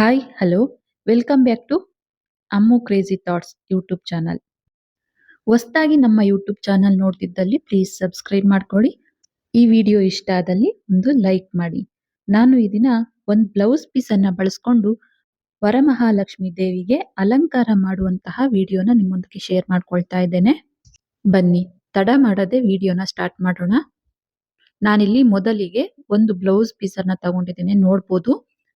Hi hello welcome back to Ammu crazy thoughts YouTube channel ಹೊಸದಾಗಿ ನಮ್ಮ YouTube channel ನೋಡ್ತಿದ್ದಲ್ಲಿ please subscribe ಮಾಡ್ಕೊಳ್ಳಿ. ಈ ವಿಡಿಯೋ ಇಷ್ಟ ಆದಲ್ಲಿ ಒಂದು ಲೈಕ್ ಮಾಡಿ. ನಾನು ಈ ದಿನ ಒಂದು ಬ್ಲೌಸ್ ಪೀಸ್ ಅನ್ನ ಬಳಸ್ಕೊಂಡು ವರಮಹಾಲಕ್ಷ್ಮಿ ದೇವಿಗೆ ಅಲಂಕಾರ ಮಾಡುವಂತಹ ವಿಡಿಯೋನ ನಿಮ್ಮೊಂದಿಗೆ ಶೇರ್ ಮಾಡ್ಕೊಳ್ತಾ ಇದ್ದೇನೆ. ಬನ್ನಿ, ತಡ ಮಾಡದೆ ವಿಡಿಯೋನ ಸ್ಟಾರ್ಟ್ ಮಾಡೋಣ. ನಾನಿಲ್ಲಿ ಮೊದಲಿಗೆ ಒಂದು ಬ್ಲೌಸ್ ಪೀಸ್ ಅನ್ನ ತಗೊಂಡಿದ್ದೇನೆ, ನೋಡ್ಬೋದು.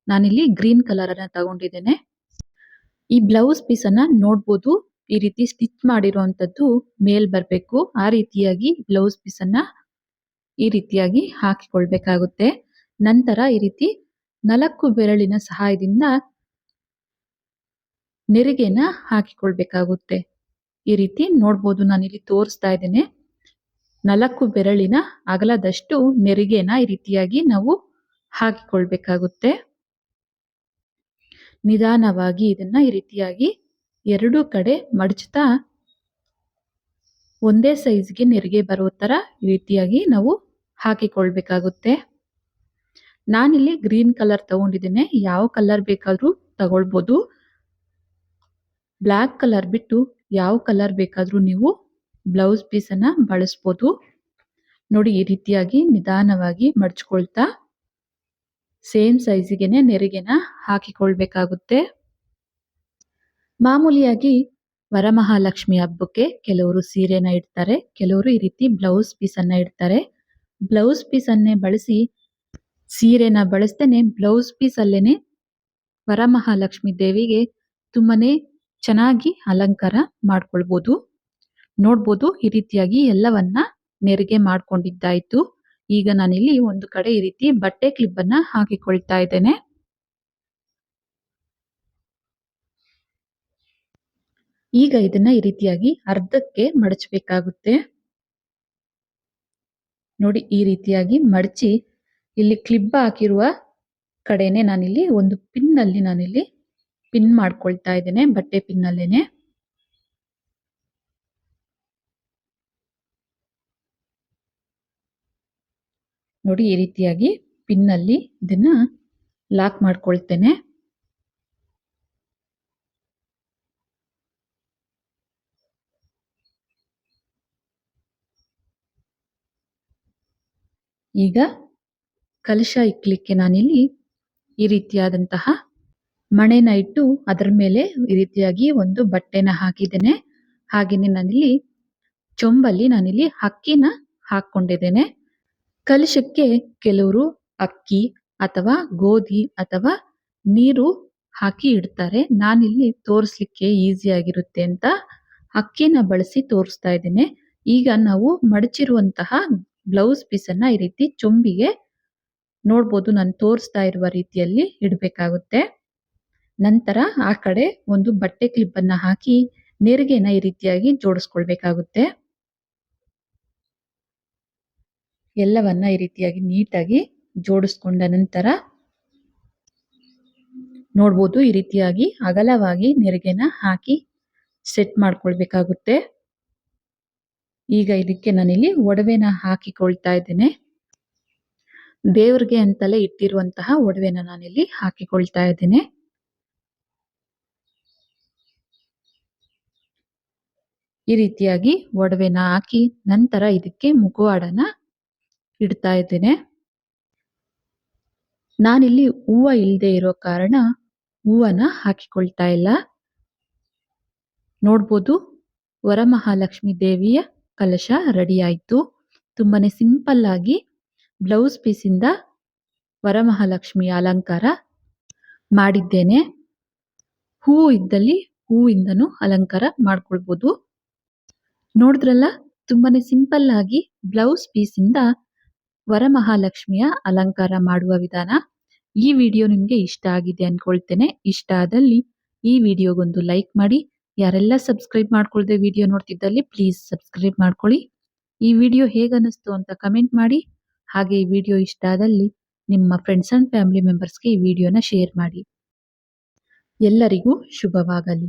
ನಾನಿಲ್ಲಿ ಗ್ರೀನ್ ಕಲರ್ ಅನ್ನ ತಗೊಂಡಿದ್ದೇನೆ. ಈ ಬ್ಲೌಸ್ ಪೀಸ್ ಅನ್ನ ನೋಡ್ಬೋದು, ಈ ರೀತಿ ಸ್ಟಿಚ್ ಮಾಡಿರುವಂತದ್ದು ಮೇಲ್ ಬರಬೇಕು. ಆ ರೀತಿಯಾಗಿ ಬ್ಲೌಸ್ ಪೀಸ್ ಅನ್ನ ಈ ರೀತಿಯಾಗಿ ಹಾಕಿಕೊಳ್ಬೇಕಾಗುತ್ತೆ. ನಂತರ ಈ ರೀತಿ ನಾಲ್ಕು ಬೆರಳಿನ ಸಹಾಯದಿಂದ ನೆರಿಗೆನ ಹಾಕಿಕೊಳ್ಬೇಕಾಗುತ್ತೆ. ಈ ರೀತಿ ನೋಡ್ಬೋದು, ನಾನಿಲ್ಲಿ ತೋರಿಸ್ತಾ ಇದ್ದೇನೆ. ನಾಲ್ಕು ಬೆರಳಿನ ಅಗಲದಷ್ಟು ನೆರಿಗೆನ ಈ ರೀತಿಯಾಗಿ ನಾವು ಹಾಕಿಕೊಳ್ಬೇಕಾಗುತ್ತೆ. ನಿಧಾನವಾಗಿ ಇದನ್ನ ಈ ರೀತಿಯಾಗಿ ಎರಡು ಕಡೆ ಮಡಚ್ತಾ ಒಂದೇ ಸೈಜ್ಗೆ ನೆರಿಗೆ ಬರೋ ತರ ಈ ರೀತಿಯಾಗಿ ನಾವು ಹಾಕಿಕೊಳ್ಬೇಕಾಗುತ್ತೆ. ನಾನಿಲ್ಲಿ ಗ್ರೀನ್ ಕಲರ್ ತಗೊಂಡಿದ್ದೇನೆ. ಯಾವ ಕಲರ್ ಬೇಕಾದರೂ ತಗೊಳ್ಬೋದು. ಬ್ಲ್ಯಾಕ್ ಕಲರ್ ಬಿಟ್ಟು ಯಾವ ಕಲರ್ ಬೇಕಾದರೂ ನೀವು ಬ್ಲೌಸ್ ಪೀಸನ್ನು ಬಳಸ್ಬೋದು. ನೋಡಿ ಈ ರೀತಿಯಾಗಿ ನಿಧಾನವಾಗಿ ಮಡ್ಚ್ಕೊಳ್ತಾ ಸೇಮ್ ಸೈಜಿಗೆನೆ ನೆರಿಗೆನ ಹಾಕಿಕೊಳ್ಬೇಕಾಗುತ್ತೆ. ಮಾಮೂಲಿಯಾಗಿ ವರಮಹಾಲಕ್ಷ್ಮಿ ಹಬ್ಬಕ್ಕೆ ಕೆಲವರು ಸೀರೆನ ಇಡ್ತಾರೆ, ಕೆಲವರು ಈ ರೀತಿ ಬ್ಲೌಸ್ ಪೀಸ್ ಅನ್ನ ಇಡ್ತಾರೆ. ಬ್ಲೌಸ್ ಪೀಸ್ ಅನ್ನೇ ಬಳಸಿ ಸೀರೆನ ಬಳಸ್ತೇನೆ. ಬ್ಲೌಸ್ ಪೀಸ್ ಅಲ್ಲೇನೆ ವರಮಹಾಲಕ್ಷ್ಮಿ ದೇವಿಗೆ ತುಂಬಾನೇ ಚೆನ್ನಾಗಿ ಅಲಂಕಾರ ಮಾಡ್ಕೊಳ್ಬೋದು. ನೋಡ್ಬೋದು ಈ ರೀತಿಯಾಗಿ ಎಲ್ಲವನ್ನ ನೆರಿಗೆ ಮಾಡ್ಕೊಂಡಿದ್ದಾಯ್ತು. ಈಗ ನಾನಿಲ್ಲಿ ಒಂದು ಕಡೆ ಈ ರೀತಿ ಬಟ್ಟೆ ಕ್ಲಿಪ್ ಅನ್ನ ಹಾಕಿಕೊಳ್ತಾ ಇದ್ದೇನೆ. ಈಗ ಇದನ್ನ ಈ ರೀತಿಯಾಗಿ ಅರ್ಧಕ್ಕೆ ಮಡಚಬೇಕಾಗುತ್ತೆ. ನೋಡಿ, ಈ ರೀತಿಯಾಗಿ ಮಡಚಿ ಇಲ್ಲಿ ಕ್ಲಿಪ್ ಹಾಕಿರುವ ಕಡೆನೆ ನಾನಿಲ್ಲಿ ಒಂದು ಪಿನ್ ಅಲ್ಲಿ ನಾನಿಲ್ಲಿ ಪಿನ್ ಮಾಡ್ಕೊಳ್ತಾ ಇದ್ದೇನೆ, ಬಟ್ಟೆ ಪಿನ್ ಅಲ್ಲೇನೆ. ನೋಡಿ ಈ ರೀತಿಯಾಗಿ ಪಿನ್ನಲ್ಲಿ ಇದನ್ನ ಲಾಕ್ ಮಾಡ್ಕೊಳ್ತೇನೆ. ಈಗ ಕಲಶ ಇಕ್ಕಲಿಕ್ಕೆ ನಾನಿಲ್ಲಿ ಈ ರೀತಿಯಾದಂತಹ ಮಣೆನ ಇಟ್ಟು ಅದರ ಮೇಲೆ ಈ ರೀತಿಯಾಗಿ ಒಂದು ಬಟ್ಟೆನ ಹಾಕಿದ್ದೇನೆ. ಹಾಗೆಯೇ ನಾನಿಲ್ಲಿ ಚೊಂಬಲ್ಲಿ ನಾನಿಲ್ಲಿ ಅಕ್ಕಿನ ಹಾಕೊಂಡಿದ್ದೇನೆ ಕಲಶಕ್ಕೆ ಕೆಲವರು ಅಕ್ಕಿ ಅಥವಾ ಗೋಧಿ ಅಥವಾ ನೀರು ಹಾಕಿ ಇಡ್ತಾರೆ. ನಾನಿಲ್ಲಿ ತೋರಿಸ್ಲಿಕ್ಕೆ ಈಸಿ ಆಗಿರುತ್ತೆ ಅಂತ ಅಕ್ಕಿನ ಬಳಸಿ ತೋರಿಸ್ತಾ ಇದ್ದೇನೆ. ಈಗ ನಾವು ಮಡಚಿರುವಂತಹ ಬ್ಲೌಸ್ ಪೀಸ್ ಅನ್ನ ಈ ರೀತಿ ಚೊಂಬಿಗೆ ನೋಡ್ಬೋದು. ನಾನು ತೋರಿಸ್ತಾ ಇರುವ ರೀತಿಯಲ್ಲಿ ಇಡಬೇಕಾಗುತ್ತೆ. ನಂತರ ಆ ಕಡೆ ಒಂದು ಬಟ್ಟೆ ಕ್ಲಿಪ್ ಅನ್ನ ಹಾಕಿ, ನೆರಿಗೆನ ಈ ರೀತಿಯಾಗಿ ಜೋಡಿಸ್ಕೊಳ್ಬೇಕಾಗುತ್ತೆ. ಎಲ್ಲವನ್ನ ಈ ರೀತಿಯಾಗಿ ನೀಟಾಗಿ ಜೋಡಿಸ್ಕೊಂಡ ನಂತರ ನೋಡ್ಬೋದು ಈ ರೀತಿಯಾಗಿ ಅಗಲವಾಗಿ ನೆರಿಗೆನ ಹಾಕಿ ಸೆಟ್ ಮಾಡ್ಕೊಳ್ಬೇಕಾಗುತ್ತೆ. ಈಗ ಇದಕ್ಕೆ ನಾನಿಲ್ಲಿ ಒಡವೆನ ಹಾಕಿಕೊಳ್ತಾ ಇದ್ದೇನೆ. ದೇವ್ರಿಗೆ ಅಂತಲೇ ಇಟ್ಟಿರುವಂತಹ ಒಡವೆನ ನಾನಿಲ್ಲಿ ಹಾಕಿಕೊಳ್ತಾ ಇದ್ದೇನೆ. ಈ ರೀತಿಯಾಗಿ ಒಡವೆನ ಹಾಕಿ ನಂತರ ಇದಕ್ಕೆ ಮುಖವಾಡನ ಇಡ್ತಾ ಇದ್ದೇನೆ. ನಾನಿಲ್ಲಿ ಹೂವ ಇಲ್ಲದೆ ಇರೋ ಕಾರಣ ಹೂವನ ಹಾಕಿಕೊಳ್ತಾ ಇಲ್ಲ. ನೋಡ್ಬೋದು, ವರಮಹಾಲಕ್ಷ್ಮಿ ದೇವಿಯ ಕಲಶ ರೆಡಿ ಆಯ್ತು ತುಂಬಾನೇ ಸಿಂಪಲ್ ಆಗಿ ಬ್ಲೌಸ್ ಪೀಸಿಂದ ವರಮಹಾಲಕ್ಷ್ಮಿ ಅಲಂಕಾರ ಮಾಡಿದ್ದೇನೆ. ಹೂವು ಇದ್ದಲ್ಲಿ ಹೂವಿಂದನೂ ಅಲಂಕಾರ ಮಾಡ್ಕೊಳ್ಬೋದು. ನೋಡಿದ್ರಲ್ಲ, ತುಂಬಾನೇ ಸಿಂಪಲ್ ಆಗಿ ಬ್ಲೌಸ್ ಪೀಸಿಂದ ವರಮಹಾಲಕ್ಷ್ಮಿಯ ಅಲಂಕಾರ ಮಾಡುವ ವಿಧಾನ ಈ ವಿಡಿಯೋ ನಿಮಗೆ ಇಷ್ಟ ಆಗಿದೆ ಅನ್ಕೊಳ್ತೇನೆ. ಇಷ್ಟ ಆದಲ್ಲಿ ಈ ವಿಡಿಯೋಗೊಂದು ಲೈಕ್ ಮಾಡಿ. ಯಾರೆಲ್ಲ ಸಬ್ಸ್ಕ್ರೈಬ್ ಮಾಡ್ಕೊಳ್ದೆ ವಿಡಿಯೋ ನೋಡ್ತಿದ್ದಲ್ಲಿ ಪ್ಲೀಸ್ ಸಬ್ಸ್ಕ್ರೈಬ್ ಮಾಡ್ಕೊಳ್ಳಿ. ಈ ವಿಡಿಯೋ ಹೇಗನ್ನಿಸ್ತು ಅಂತ ಕಮೆಂಟ್ ಮಾಡಿ. ಹಾಗೆ ಈ ವಿಡಿಯೋ ಇಷ್ಟ ಆದಲ್ಲಿ ನಿಮ್ಮ ಫ್ರೆಂಡ್ಸ್ ಅಂಡ್ ಫ್ಯಾಮಿಲಿ ಮೆಂಬರ್ಸ್ಗೆ ಈ ವಿಡಿಯೋನ ಶೇರ್ ಮಾಡಿ. ಎಲ್ಲರಿಗೂ ಶುಭವಾಗಲಿ.